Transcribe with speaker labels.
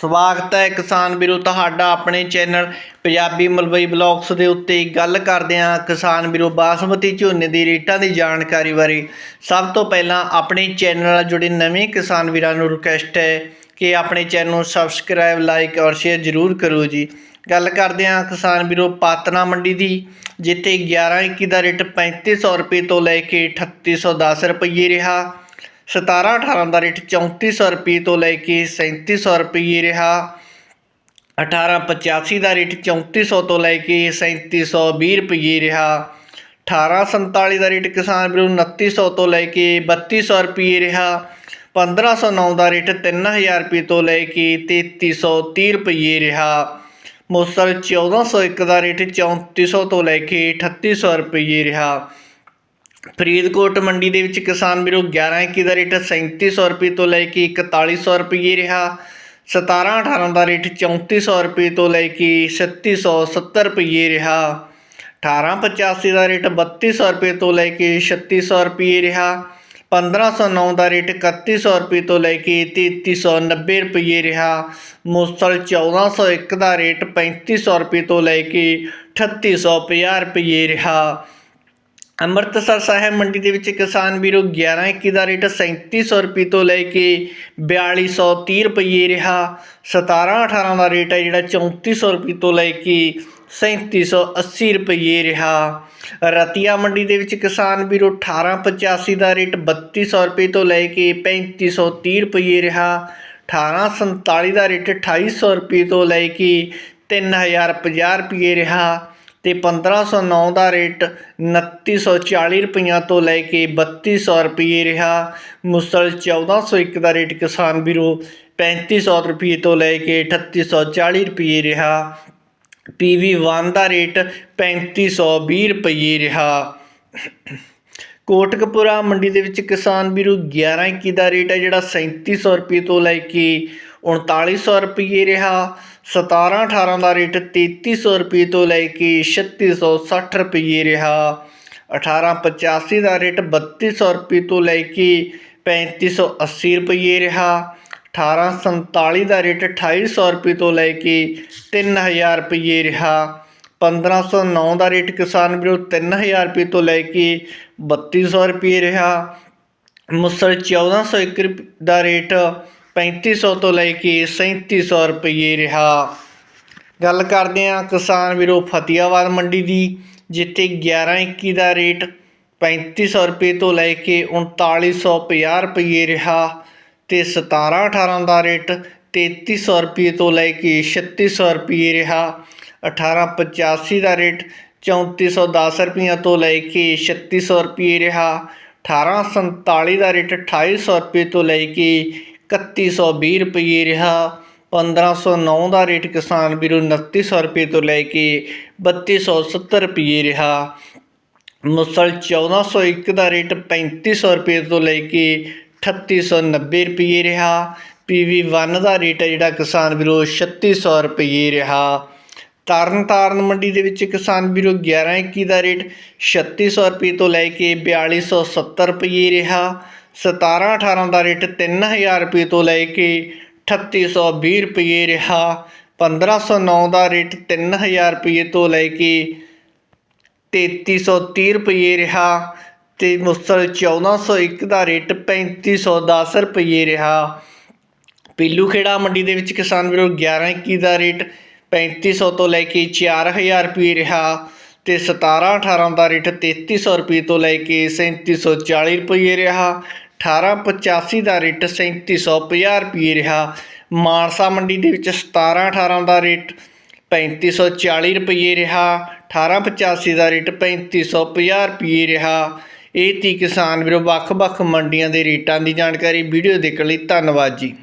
Speaker 1: ਸਵਾਗਤ ਹੈ ਕਿਸਾਨ ਵੀਰੋ, ਤੁਹਾਡਾ ਆਪਣੇ ਚੈਨਲ ਪੰਜਾਬੀ ਮਲਵਈ ਬਲੌਗਸ ਦੇ ਉੱਤੇ ਗੱਲ ਕਰਦੇ ਹਾਂ ਕਿਸਾਨ ਵੀਰੋ ਬਾਸਮਤੀ ਝੋਨੇ ਦੀ ਰੇਟਾਂ ਦੀ ਜਾਣਕਾਰੀ ਬਾਰੇ। ਸਭ ਤੋਂ ਪਹਿਲਾਂ ਆਪਣੇ ਚੈਨਲ ਨਾਲ ਜੁੜੇ ਨਵੇਂ ਕਿਸਾਨ ਵੀਰਾਂ ਨੂੰ ਰਿਕਵੈਸਟ ਹੈ ਕਿ ਆਪਣੇ ਚੈਨਲ ਨੂੰ ਸਬਸਕ੍ਰਾਈਬ ਲਾਈਕ ਔਰ ਸ਼ੇਅਰ ਜ਼ਰੂਰ ਕਰੋ ਜੀ। ਗੱਲ ਕਰਦੇ ਹਾਂ ਕਿਸਾਨ ਵੀਰੋ ਪਾਤਨਾ ਮੰਡੀ ਦੀ, ਜਿੱਥੇ 11 21 ਦਾ ਰੇਟ 3500 ਰੁਪਏ ਤੋਂ ਲੈ ਕੇ 3810 ਰੁਪਏ ਰਿਹਾ। 17 18 ਦਾ ਰੇਟ 3400 ਰੁਪਏ ਤੋਂ ਲੈ ਕੇ 3700 ਰੁਪਏ ਰਿਹਾ। 18 85 ਦਾ ਰੇਟ 3400 ਤੋਂ ਲੈ ਕੇ 3720 ਰੁਪਏ ਰਿਹਾ। 18 47 ਦਾ ਰੇਟ ਕਿਸਾਨ ਵੀਰੋ 2900 ਤੋਂ ਲੈ ਕੇ 3200 ਰੁਪਏ ਰਿਹਾ। 1509 ਦਾ ਰੇਟ 3000 ਰੁਪਏ ਤੋਂ ਲੈ ਕੇ 3330 ਰੁਪਏ ਰਿਹਾ। ਮੁਸਲ 1401 ਦਾ ਰੇਟ 3400 ਤੋਂ ਲੈ ਕੇ 3800 ਰੁਪਏ ਰਿਹਾ। ਫਰੀਦਕੋਟ ਮੰਡੀ ਦੇ ਵਿੱਚ ਕਿਸਾਨ ਵੀਰੋ 11 21 ਦਾ ਰੇਟ 3700 ਰੁਪਏ ਤੋਂ ਲੈ ਕੇ 4100 ਰੁਪਏ ਰਿਹਾ। 17 18 ਦਾ ਰੇਟ 3400 ਰੁਪਏ ਤੋਂ ਲੈ ਕੇ 3670 ਰੁਪਏ ਰਿਹਾ। 18 85 ਦਾ ਰੇਟ 3200 ਰੁਪਏ ਤੋਂ ਲੈ ਕੇ 3600 ਰੁਪਏ ਰਿਹਾ। 1509 ਦਾ ਰੇਟ 3100 ਰੁਪਏ ਤੋਂ ਲੈ ਕੇ 3390 ਰੁਪਏ ਰਿਹਾ। ਮੁਸਲ 1401 ਦਾ ਰੇਟ 3500 ਰੁਪਏ ਤੋਂ ਲੈ ਕੇ 3850 ਰੁਪਏ ਰਿਹਾ। ਅੰਮ੍ਰਿਤਸਰ ਸਾਹਿਬ ਮੰਡੀ ਦੇ ਵਿੱਚ ਕਿਸਾਨ ਵੀਰੋ 11 21 ਦਾ ਰੇਟ 3700 ਰੁਪਏ ਤੋਂ ਲੈ ਕੇ 4230 ਰੁਪਏ ਰਿਹਾ। 17 18 ਦਾ ਰੇਟ ਹੈ ਜਿਹੜਾ 3400 ਰੁਪਏ ਤੋਂ ਲੈ ਕੇ 3780 ਰੁਪਏ ਰਿਹਾ। ਰਤੀਆ ਮੰਡੀ ਦੇ ਵਿੱਚ ਕਿਸਾਨ ਵੀਰੋ 1885 ਦਾ ਰੇਟ 3200 ਰੁਪਏ ਤੋਂ ਲੈ ਕੇ 3530 ਰੁਪਏ ਰਿਹਾ। 1847 ਦਾ ਰੇਟ 2800 ਰੁਪਏ ਤੋਂ ਲੈ ਕੇ 3050 ਰੁਪਏ ਰਿਹਾ। ਤੇ 1509 ਦਾ ਰੇਟ 2940 ਰੁਪਈਆ ਤੋਂ ਲੈ ਕੇ 3200 ਰੁਪਏ ਰਿਹਾ। ਮੁਸਲ 1401 ਦਾ ਰੇਟ ਕਿਸਾਨ ਵੀਰੋ 3500 ਰੁਪਏ ਤੋਂ ਲੈ ਕੇ 3840 ਰੁਪਏ ਰਿਹਾ। PV1 ਦਾ ਰੇਟ 3520 ਰੁਪਏ ਰਿਹਾ। ਕੋਟਕਪੁਰਾ ਮੰਡੀ ਦੇ ਵਿੱਚ ਕਿਸਾਨ ਵੀਰੋ 11 21 ਦਾ ਰੇਟ ਹੈ, ਜਿਹੜਾ 3700 ਰੁਪਏ ਤੋਂ ਲੈ ਕੇ 3900 ਰੁਪਏ ਰਿਹਾ। 17 18 ਦਾ ਰੇਟ 3300 ਰੁਪਏ ਤੋਂ ਲੈ ਕੇ 3660 ਰੁਪਏ ਰਿਹਾ। 18 85 ਦਾ ਰੇਟ 3200 ਰੁਪਏ ਤੋਂ ਲੈ ਕੇ 3580 ਰੁਪਏ ਰਿਹਾ। 18 47 ਦਾ ਰੇਟ 2800 ਰੁਪਏ ਤੋਂ ਲੈ ਕੇ 3000 ਰੁਪਏ ਰਿਹਾ। 1509 ਦਾ ਰੇਟ ਕਿਸਾਨ ਵੀਰੋ 3000 ਰੁਪਏ ਤੋਂ ਲੈ ਕੇ 3200 ਰੁਪਏ ਰਿਹਾ। ਮੁਸਲ 1401 ਰੁਪ- ਦਾ ਰੇਟ 3500 ਤੋਂ ਲੈ ਕੇ 3700 ਰੁਪਏ ਰਿਹਾ। ਗੱਲ ਕਰਦੇ ਹਾਂ ਕਿਸਾਨ ਵੀਰੋ ਫਤਿਆਬਾਦ ਮੰਡੀ ਦੀ, ਜਿੱਥੇ 11 21 ਦਾ ਰੇਟ 3500 ਰੁਪਏ ਤੋਂ ਲੈ ਕੇ 3950 ਰੁਪਏ ਰਿਹਾ ਤੇ 17 18 ਦਾ ਰੇਟ 3300 ਰੁਪਏ ਤੋਂ ਲੈ ਕੇ 3600 ਰੁਪਏ ਰਿਹਾ। 1885 ਦਾ ਰੇਟ 3410 ਰੁਪਈਆ ਤੋਂ ਲੈ ਕੇ 3600 ਰੁਪਏ ਰਿਹਾ। 1847 ਦਾ ਰੇਟ 2800 ਰੁਪਏ ਤੋਂ ਲੈ ਕੇ 3120 ਰੁਪਏ ਰਿਹਾ। 1509 ਦਾ ਰੇਟ ਕਿਸਾਨ ਵੀਰੋ 2900 ਰੁਪਏ ਤੋਂ ਲੈ ਕੇ 3270 ਰੁਪਏ ਰਿਹਾ। ਮੁਸਲ 1401 ਦਾ ਰੇਟ 3500 ਰੁਪਏ ਤੋਂ ਲੈ ਕੇ 3890 ਰੁਪਏ ਰਿਹਾ। PV1 ਦਾ ਰੇਟ ਹੈ ਜਿਹੜਾ ਕਿਸਾਨ ਵੀਰੋ 3600 ਰੁਪਏ ਰਿਹਾ। ਤਰਨ ਤਾਰਨ ਮੰਡੀ ਦੇ ਵਿੱਚ ਕਿਸਾਨ ਵੀਰੋ 11 21 ਦਾ ਰੇਟ 3600 ਰੁਪਏ ਤੋਂ ਲੈ ਕੇ 4270 ਰੁਪਏ ਰਿਹਾ। 17 18 ਦਾ ਰੇਟ 3000 ਰੁਪਏ ਤੋਂ ਲੈ ਕੇ 3820 ਰੁਪਏ ਰਿਹਾ। 1509 ਦਾ ਰੇਟ 3000 ਰੁਪਏ ਤੋਂ ਲੈ ਕੇ 3330 ਰੁਪਏ ਰਿਹਾ ਤੇ ਮੁਸਲ 1401 ਦਾ ਰੇਟ 3510 ਰੁਪਏ ਰਿਹਾ। ਪੀਲੂ ਖੇੜਾ ਮੰਡੀ ਦੇ ਵਿੱਚ ਕਿਸਾਨ ਵੀਰੋ 11 21 ਦਾ ਰੇਟ 3500 ਤੋਂ ਲੈ ਕੇ 4000 ਰੁਪਏ ਰਿਹਾ ਤੇ 17 18 ਦਾ ਰੇਟ 3300 ਰੁਪਏ ਤੋਂ ਲੈ ਕੇ 3740 ਰੁਪਏ ਰਿਹਾ। 18 85 ਦਾ ਰੇਟ 3750 ਰੁਪਏ ਰਿਹਾ। ਮਾਨਸਾ ਮੰਡੀ ਦੇ ਵਿੱਚ 17 18 ਦਾ ਰੇਟ 3540 ਰੁਪਏ ਰਿਹਾ। 18 85 ਦਾ ਰੇਟ 3550 ਰੁਪਏ ਰਿਹਾ। ਇਹ ਤੀ ਕਿਸਾਨ ਵੀਰੋ ਵੱਖ-ਵੱਖ ਮੰਡੀਆਂ ਦੇ ਰੇਟਾਂ ਦੀ ਜਾਣਕਾਰੀ ਵੀਡੀਓ ਦੇਖਣ ਲਈ ਧੰਨਵਾਦ ਜੀ।